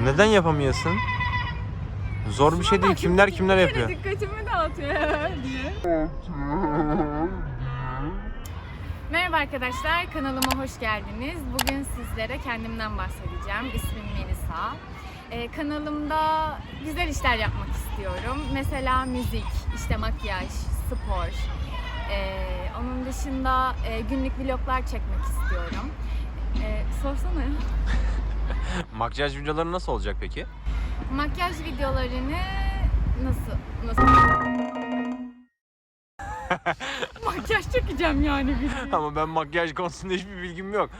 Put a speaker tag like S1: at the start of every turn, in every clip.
S1: Neden yapamıyorsun? Zor bir şey değil. Kimler kimler yapıyor.
S2: Dikkatimi dağıtıyor diye. Merhaba arkadaşlar, kanalıma hoş geldiniz. Bugün sizlere kendimden bahsedeceğim. İsmim Melisa. Ee, kanalımda güzel işler yapmak istiyorum. Mesela müzik, işte makyaj, spor. Ee, onun dışında e, günlük vloglar çekmek istiyorum. Ee, sorsana.
S1: Makyaj videoları nasıl olacak peki?
S2: Makyaj videolarını nasıl nasıl Makyaj çekeceğim yani video.
S1: Ama ben makyaj konusunda hiçbir bilgim yok.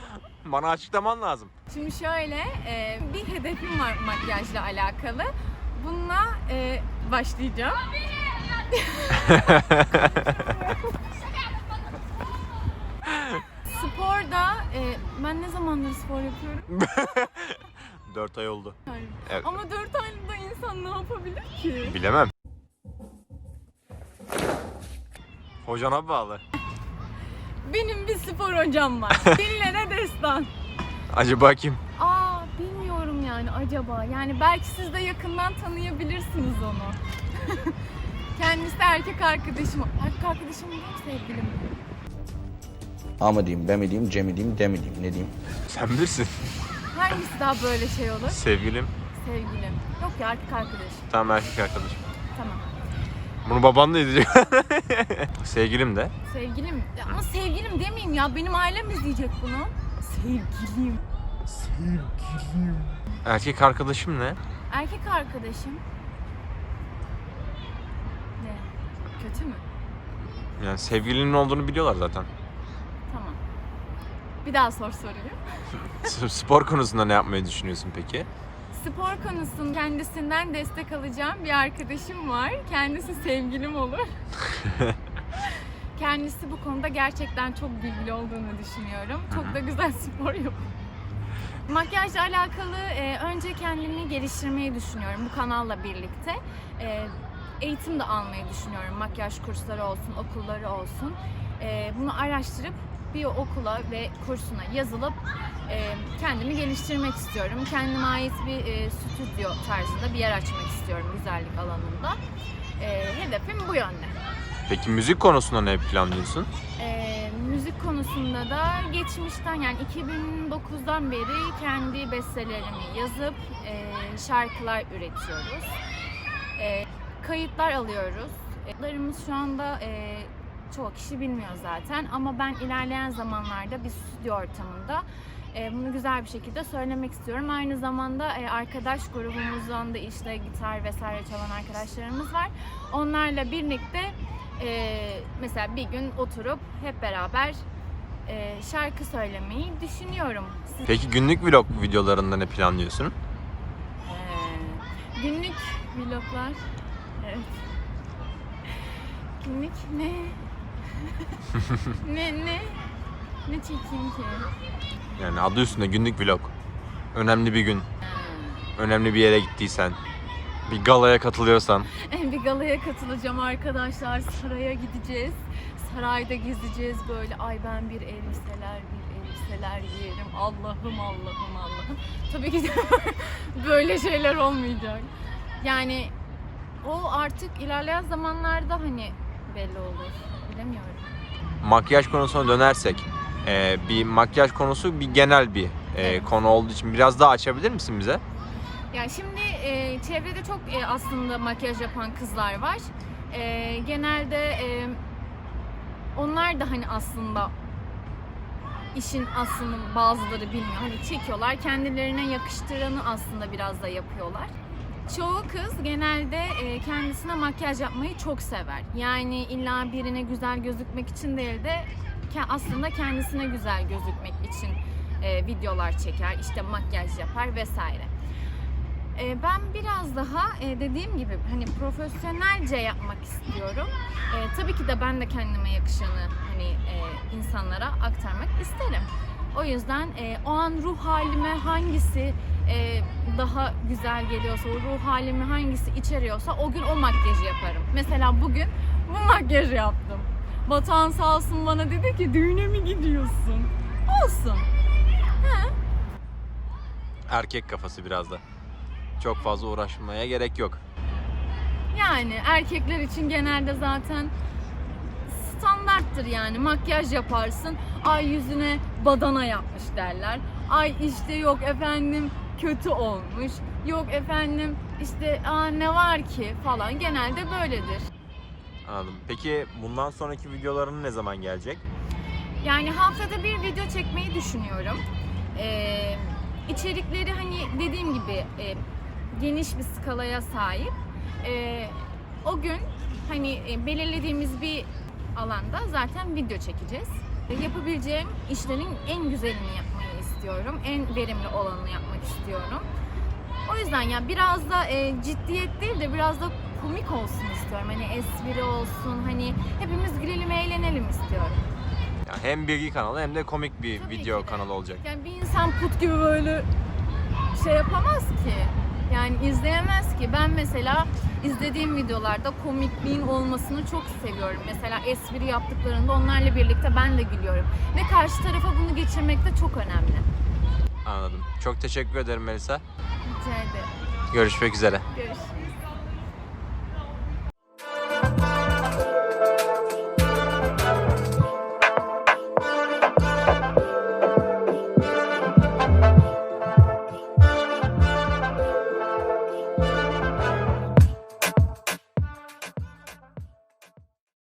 S1: Bana açıklaman lazım.
S2: Şimdi şöyle e, bir hedefim var makyajla alakalı. Bununla e, başlayacağım. Sporda e, ben zamandır spor yapıyorum?
S1: 4 ay oldu.
S2: Yani.
S1: Evet.
S2: Ama 4 ayda insan ne yapabilir ki?
S1: Bilemem. Hocana bağlı.
S2: Benim bir spor hocam var. Dillere destan.
S1: Acaba kim?
S2: Aa bilmiyorum yani acaba. Yani belki siz de yakından tanıyabilirsiniz onu. Kendisi erkek arkadaşım. Erkek arkadaşım değil sevgilim.
S3: A mı diyeyim, B mi diyeyim, C mi diyeyim, D mi diyeyim, ne diyeyim?
S1: Sen bilirsin.
S2: Hangisi daha böyle şey olur?
S1: Sevgilim.
S2: Sevgilim. Yok ya erkek arkadaşım.
S1: Tamam erkek arkadaşım.
S2: Tamam.
S1: Bunu baban da izleyecek. Sevgilim de.
S2: Sevgilim. Ya Ama sevgilim demeyeyim ya. Benim ailem izleyecek bunu. Sevgilim.
S1: Erkek arkadaşım ne?
S2: Erkek arkadaşım. Ne? Kötü mü?
S1: Yani sevgilinin olduğunu biliyorlar zaten.
S2: Bir daha sor soruyu.
S1: Spor konusunda ne yapmayı düşünüyorsun peki?
S2: Spor konusunda kendisinden destek alacağım bir arkadaşım var. Kendisi sevgilim olur. Kendisi bu konuda gerçekten çok bilgili olduğunu düşünüyorum. Çok da güzel spor yapıyor. Makyajla alakalı e, önce kendimi geliştirmeyi düşünüyorum bu kanalla birlikte. E, eğitim de almayı düşünüyorum. Makyaj kursları olsun, okulları olsun. E, bunu araştırıp bir okula ve kursuna yazılıp e, kendimi geliştirmek istiyorum. Kendime ait bir e, stüdyo tarzında bir yer açmak istiyorum güzellik alanında. E, hedefim bu yönde.
S1: Peki müzik konusunda ne planlıyorsun?
S2: E, müzik konusunda da geçmişten yani 2009'dan beri kendi bestelerimi yazıp e, şarkılar üretiyoruz. E, kayıtlar alıyoruz. Kayıtlarımız şu anda e, çoğu kişi bilmiyor zaten ama ben ilerleyen zamanlarda bir stüdyo ortamında e, bunu güzel bir şekilde söylemek istiyorum. Aynı zamanda e, arkadaş grubumuzdan da işte gitar vesaire çalan arkadaşlarımız var. Onlarla birlikte e, mesela bir gün oturup hep beraber şarkı söylemeyi düşünüyorum.
S1: Peki günlük vlog videolarında ne planlıyorsun?
S2: Günlük vloglar. Evet. Günlük ne? Ne ne? Ne çekeyim ki?
S1: Yani adı üstünde günlük vlog. Önemli bir gün, önemli bir yere gittiysen, bir galaya katılıyorsan.
S2: bir galaya katılacağım arkadaşlar. Saraya gideceğiz. Sarayda gezeceğiz böyle. Ay ben bir elbiseler, bir elbiseler giyerim. Allah'ım Allah'ım Allah'ım. Tabii ki de böyle şeyler olmayacak. Yani o artık ilerleyen zamanlarda hani belli olur. Bilemiyorum.
S1: Makyaj konusuna dönersek, e, bir makyaj konusu bir genel bir e,
S2: Evet.
S1: konu olduğu için biraz daha açabilir misin bize?
S2: Yani şimdi e, çevrede çok e, aslında makyaj yapan kızlar var. E, genelde e, onlar da hani aslında işin aslında bazıları bilmiyor. Hani çekiyorlar, kendilerine yakıştıranı aslında biraz da yapıyorlar. Çoğu kız genelde e, kendisine makyaj yapmayı çok sever. Yani illa birine güzel gözükmek için değil de aslında kendisine güzel gözükmek için e, videolar çeker, işte makyaj yapar vesaire. E, ben biraz daha dediğim gibi hani profesyonelce yapmak istiyorum. Tabii ki de ben de kendime yakışanı hani insanlara aktarmak isterim. O yüzden o an ruh halime hangisi e, daha güzel geliyorsa, o ruh halimi hangisi içeriyorsa o gün o makyajı yaparım. Mesela bugün bu makyajı yaptım. Batuhan sağ olsun bana dedi ki düğüne mi gidiyorsun? Olsun.
S1: Erkek kafası biraz da. çok fazla uğraşmaya gerek yok.
S2: Yani erkekler için genelde zaten standarttır yani makyaj yaparsın ay yüzüne badana yapmış derler ay işte yok efendim kötü olmuş yok efendim işte aa ne var ki falan genelde böyledir.
S1: Anladım. Peki bundan sonraki videoların ne zaman gelecek?
S2: Yani haftada bir video çekmeyi düşünüyorum. Ee, içerikleri hani dediğim gibi e, geniş bir skalaya sahip. Ee, o gün hani e, belirlediğimiz bir alanda zaten video çekeceğiz. Yapabileceğim işlerin en güzelini yapmayı istiyorum. En verimli olanını yapmak istiyorum. O yüzden ya biraz da e, ciddiyet değil de biraz da komik olsun istiyorum. Hani espri olsun, hani hepimiz gülelim, eğlenelim istiyorum.
S1: Ya hem bilgi kanalı hem de komik bir
S2: Tabii
S1: video
S2: ki de.
S1: kanalı olacak.
S2: Yani bir insan put gibi böyle şey yapamaz ki. Yani izleyemez ki. Ben mesela izlediğim videolarda komikliğin olmasını çok seviyorum. Mesela espri yaptıklarında onlarla birlikte ben de gülüyorum. Ve karşı tarafa bunu geçirmek de çok önemli.
S1: Anladım. Çok teşekkür ederim Melisa.
S2: Rica ederim.
S1: Görüşmek üzere.
S2: Görüşürüz.